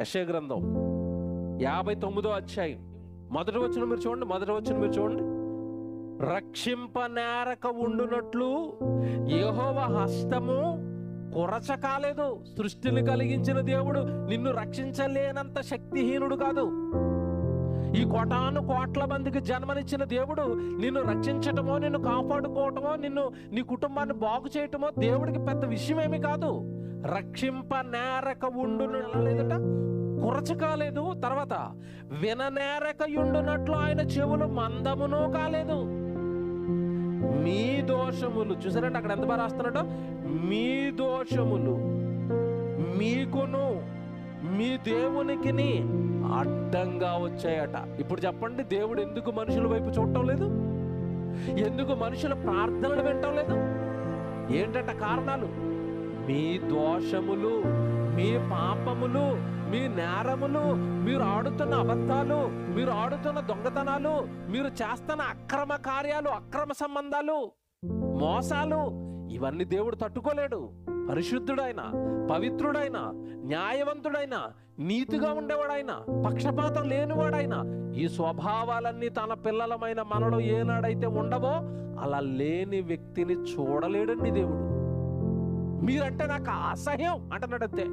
యశయ గ్రంథం యాభై తొమ్మిదో అధ్యాయం. మొదటి వచ్చిన మీరు చూడండి మొదటి వచ్చిన మీరు చూడండి. రక్షింపనేరక ఉండునట్లు యహోవ హస్తము కొరచ కాలేదు. సృష్టిని కలిగించిన దేవుడు నిన్ను రక్షించలేనంత శక్తిహీనుడు కాదు. ఈ కోటాను కోట్ల మందికి జన్మనిచ్చిన దేవుడు నిన్ను రక్షించటమో నిన్ను కాపాడుకోవటమో నిన్ను నీ కుటుంబాన్ని బాగు చేయటమో దేవుడికి పెద్ద విషయమేమి కాదు. రక్షింప నేరక ఉండును లేదట? కురచ కాలేదు తర్వాత విననేరక ఉండునట్లు ఆయన చెవులు మందమును కాలేదు. మీ దోషములు చూసారంటే అక్కడ ఎంత బాగా రాస్తున్నాడో? మీ దోషములు మీకును మీ దేవునికిని అడ్డంగా వచ్చాయట. ఇప్పుడు చెప్పండి దేవుడు ఎందుకు మనుషుల వైపు చూడటం లేదు? ఎందుకు మనుషుల ప్రార్థనలు వినటం లేదు? ఏంటంట కారణాలు? మీ దోషములు మీ పాపములు మీ నేరములు మీరు ఆడుతున్న అబద్ధాలు మీరు ఆడుతున్న దొంగతనాలు మీరు చేస్తున్న అక్రమ కార్యాలు అక్రమ సంబంధాలు మోసాలు ఇవన్నీ దేవుడు తట్టుకోలేడు. పరిశుద్ధుడైన పవిత్రుడైన న్యాయవంతుడైన నీతిగా ఉండేవాడైన పక్షపాతం లేనివాడైన ఈ స్వభావాలన్నీ తన పిల్లలమైన మనలో ఏనాడైతే ఉండవో అలా లేని వ్యక్తిని చూడలేడండి దేవుడు. మీరంటే నాకు అసహ్యం అంటున్నాడు అంతే.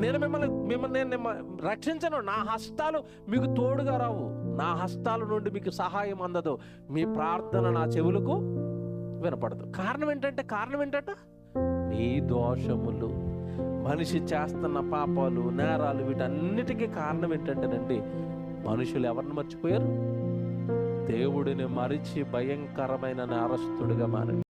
నేను మిమ్మల్ని మిమ్మల్ని నేను రక్షించను. నా హస్తాలు మీకు తోడుగా రావు. నా హస్తాల నుండి మీకు సహాయం అందదు. మీ ప్రార్థన నా చెవులకు వినపడదు. కారణం ఏంటంటే కారణం ఏంటంట? మీ దోషములు మనిషి చేస్తున్న పాపాలు నేరాలు వీటన్నిటికీ కారణం ఏంటంటేనండి మనుషులు ఎవరిని మర్చిపోయారు? దేవుడిని మరిచి భయంకరమైన నేరస్తుడిగా మారాడు.